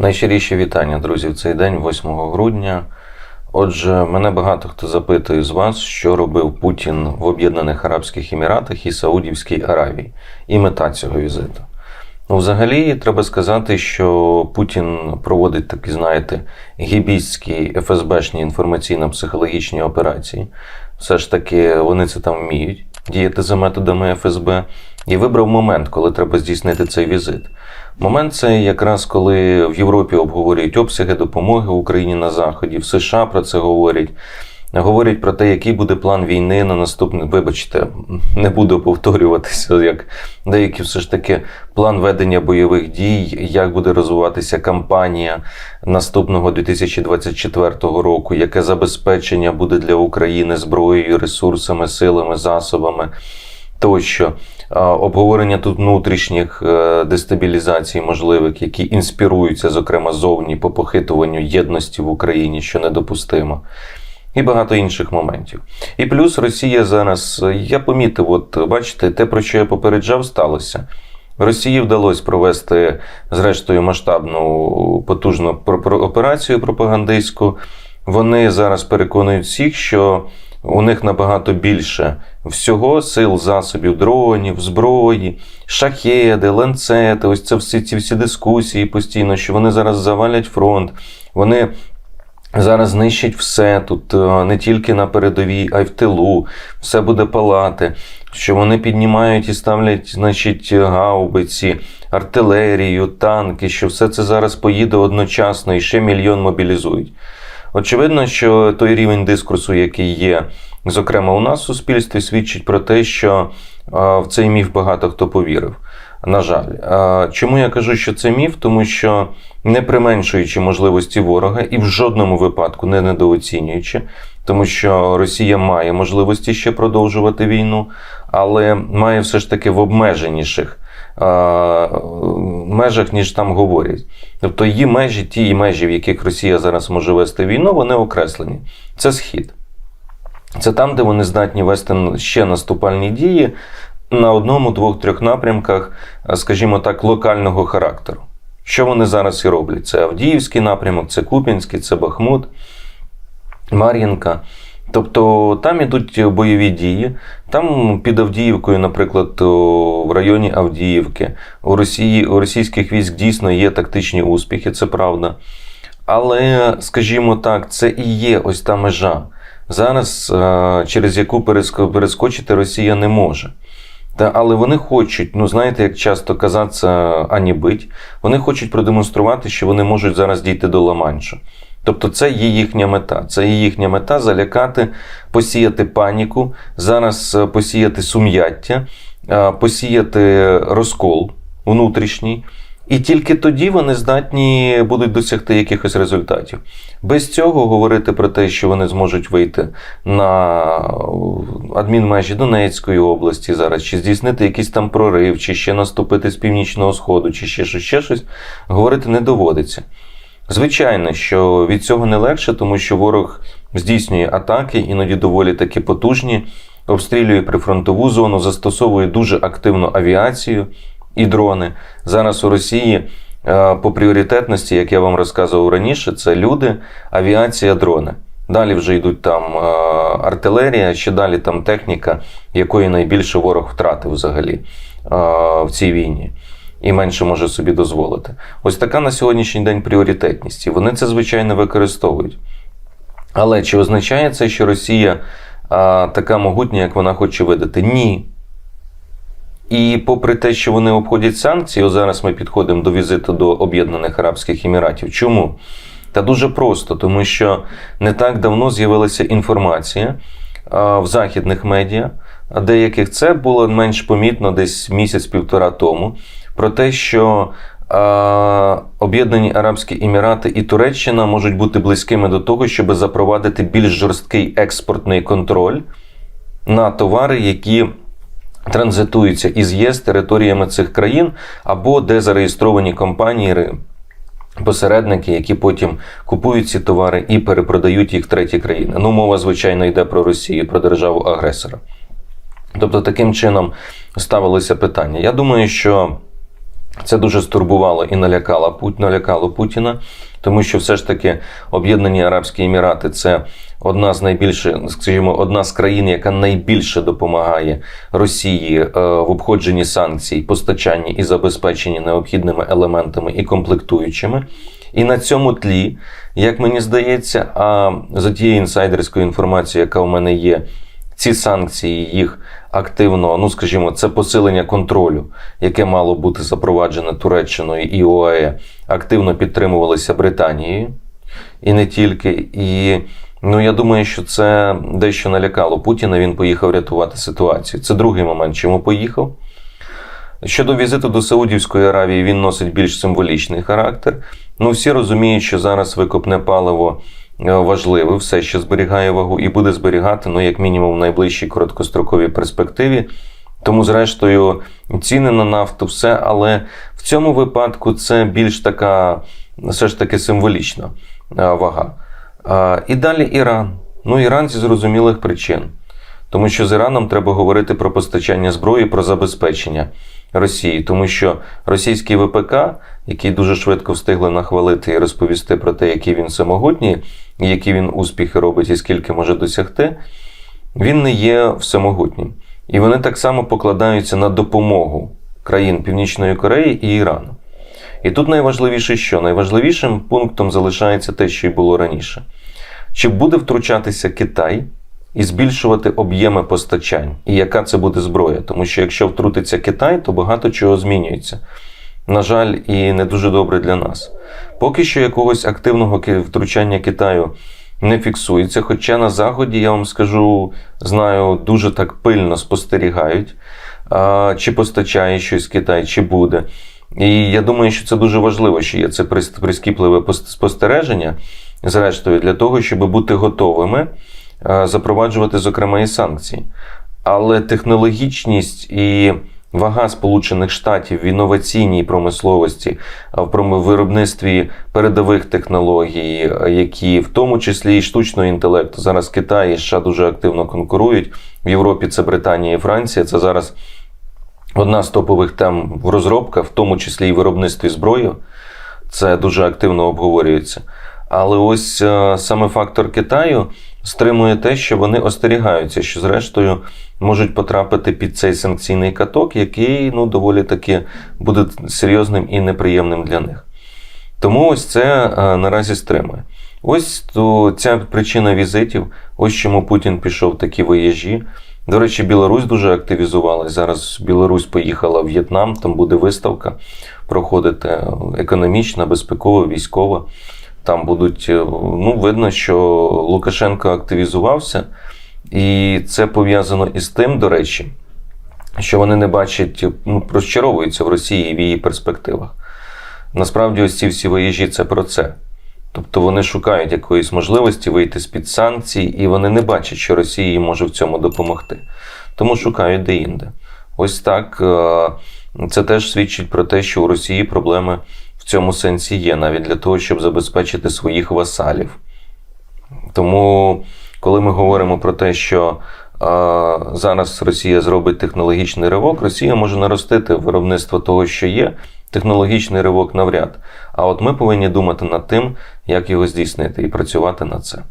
Найщиріші вітання, друзі, в цей день, 8 грудня. Отже, мене багато хто запитує з вас, що робив Путін в Об'єднаних Арабських Еміратах і Саудівській Аравії, і мета цього візиту. Ну, взагалі, треба сказати, що Путін проводить такі, знаєте, гібістські ФСБшні інформаційно-психологічні операції. Все ж таки, вони це там вміють діяти за методами ФСБ. І вибрав момент, коли треба здійснити цей візит. Момент це якраз коли в Європі обговорюють обсяги допомоги Україні на Заході, в США про це говорять. Говорять про те, який буде план війни на наступний. Вибачте, не буду повторюватися, як деякі все ж таки план ведення бойових дій, як буде розвиватися кампанія наступного 2024 року, яке забезпечення буде для України зброєю, ресурсами, силами, засобами тощо. Обговорення тут внутрішніх е, дестабілізацій можливих, які інспіруються, зокрема, зовні по похитуванню єдності в Україні, що недопустимо. І багато інших моментів. І плюс Росія зараз, я помітив, от бачите, те, про що я попереджав, сталося. Росії вдалося провести, зрештою, масштабну потужну операцію пропагандистську. Вони зараз переконують всіх, що у них набагато більше всього сил, засобів, дронів, зброї, шахеди, ланцети. Ось це всі ці всі дискусії постійно, що вони зараз завалять фронт. Вони зараз знищать все тут е, не тільки на передовій, а й в тилу. Все буде палати. Що вони піднімають і ставлять, значить, гаубиці, артилерію, танки, що все це зараз поїде одночасно і ще мільйон мобілізують. Очевидно, що той рівень дискурсу, який є, зокрема у нас в суспільстві, свідчить про те, що в цей міф багато хто повірив. На жаль, чому я кажу, що це міф? Тому що не применшуючи можливості ворога і в жодному випадку не недооцінюючи, тому що Росія має можливості ще продовжувати війну, але має все ж таки в обмеженіших межах, ніж там говорять. Тобто її межі, ті межі, в яких Росія зараз може вести війну, вони окреслені. Це схід. Це там, де вони здатні вести ще наступальні дії на одному, двох, трьох напрямках, скажімо так, локального характеру. Що вони зараз і роблять? Це Авдіївський напрямок, це Купінський, це Бахмут, Мар'їнка. Тобто там ідуть бойові дії. Там під Авдіївкою, наприклад, в районі Авдіївки, у Росії, у російських військ дійсно є тактичні успіхи, це правда. Але, скажімо так, це і є ось та межа. Зараз, через яку перескочити Росія не може. Та, але вони хочуть, ну знаєте, як часто казаться ані бить, вони хочуть продемонструвати, що вони можуть зараз дійти до Ла-Маншу. Тобто це є їхня мета. Це є їхня мета залякати, посіяти паніку, зараз е, посіяти сум'яття, е, посіяти розкол внутрішній. І тільки тоді вони здатні будуть досягти якихось результатів. Без цього говорити про те, що вони зможуть вийти на адмінмежі Донецької області зараз, чи здійснити якийсь там прорив, чи ще наступити з північного сходу, чи ще щось, ще щось, говорити не доводиться. Звичайно, що від цього не легше, тому що ворог здійснює атаки, іноді доволі таки потужні, обстрілює прифронтову зону, застосовує дуже активну авіацію і дрони. Зараз у Росії е, по пріоритетності, як я вам розказував раніше, це люди, авіація, дрони. Далі вже йдуть там е, артилерія, ще далі там техніка, якої найбільше ворог втратив взагалі е, в цій війні і менше може собі дозволити. Ось така на сьогоднішній день пріоритетність. І вони це, звичайно, використовують. Але чи означає це, що Росія а, така могутня, як вона хоче видати? Ні. І попри те, що вони обходять санкції, зараз ми підходимо до візиту до Об'єднаних Арабських Еміратів. Чому? Та дуже просто, тому що не так давно з'явилася інформація а, в західних медіа, деяких це було менш помітно десь місяць-півтора тому про те, що Об'єднані Арабські Емірати і Туреччина можуть бути близькими до того, щоб запровадити більш жорсткий експортний контроль на товари, які транзитуються із ЄС територіями цих країн, або де зареєстровані компанії. Посередники, які потім купують ці товари і перепродають їх треті країни. Ну, мова, звичайно, йде про Росію, про державу-агресора. Тобто, таким чином ставилося питання. Я думаю, що Це дуже стурбувало і налякало, налякало Путіна, тому що все ж таки Об'єднані Арабські Емірати це одна з найбільше, скажімо, одна з країн, яка найбільше допомагає Росії е, в обходженні санкцій, постачанні і забезпеченні необхідними елементами і комплектуючими. І на цьому тлі, як мені здається, а за тією інсайдерською інформацією, яка у мене є, ці санкції їх активно, ну скажімо, це посилення контролю, яке мало бути запроваджене Туреччиною і ОАЕ, активно підтримувалися Британією і не тільки. І ну я думаю, що це дещо налякало Путіна. Він поїхав рятувати ситуацію. Це другий момент, чому поїхав. Щодо візиту до Саудівської Аравії, він носить більш символічний характер. Ну, всі розуміють, що зараз викопне паливо важливе, все ще зберігає вагу і буде зберігати, ну, як мінімум, в найближчій короткостроковій перспективі. Тому, зрештою, ціни на нафту, все, але в цьому випадку це більш така, все ж таки, символічна е, вага. І далі Іран. Ну, Іран зі зрозумілих причин. Тому що з Іраном треба говорити про постачання зброї, про забезпечення Росії, тому що російський ВПК, який дуже швидко встигли нахвалити і розповісти про те, який він самогутній, які він успіхи робить і скільки може досягти, він не є всемогутнім. І вони так само покладаються на допомогу країн Північної Кореї і Ірану. І тут найважливіше що? Найважливішим пунктом залишається те, що й було раніше. Чи буде втручатися Китай і збільшувати об'єми постачань? І яка це буде зброя? Тому що якщо втрутиться Китай, то багато чого змінюється. На жаль, і не дуже добре для нас. Поки що якогось активного втручання Китаю не фіксується. Хоча на Заході, я вам скажу, знаю, дуже так пильно спостерігають, чи постачає щось Китай, чи буде. І я думаю, що це дуже важливо, що є це прис- прискіпливе спостереження, зрештою, для того, щоб бути готовими запроваджувати, зокрема, і санкції. Але технологічність і вага Сполучених Штатів в інноваційній промисловості, в виробництві передових технологій, які в тому числі і штучного інтелекту. Зараз Китай і США дуже активно конкурують. В Європі це Британія і Франція. Це зараз одна з топових тем в розробках, в тому числі і виробництві зброї. Це дуже активно обговорюється. Але ось е, саме фактор Китаю стримує те, що вони остерігаються, що зрештою можуть потрапити під цей санкційний каток, який ну, доволі таки буде серйозним і неприємним для них. Тому ось це е, наразі стримує. Ось то ця причина візитів, ось чому Путін пішов такі виїжджі. До речі, Білорусь дуже активізувалась. Зараз Білорусь поїхала в В'єтнам, там буде виставка проходити е, економічна, безпекова, військова. Там будуть, е, ну, видно, що Лукашенко активізувався, і це пов'язано із тим, до речі, що вони не бачать, ну, розчаровуються в Росії в її перспективах. Насправді, ось ці всі виїжджі це про це. Тобто вони шукають якоїсь можливості вийти з-під санкцій, і вони не бачать, що Росія їм може в цьому допомогти. Тому шукають де-інде. Ось так е, це теж свідчить про те, що у Росії проблеми в цьому сенсі є, навіть для того, щоб забезпечити своїх васалів. Тому, коли ми говоримо про те, що е, зараз Росія зробить технологічний ривок, Росія може наростити виробництво того, що є, технологічний ривок навряд. А от ми повинні думати над тим, як його здійснити і працювати над це.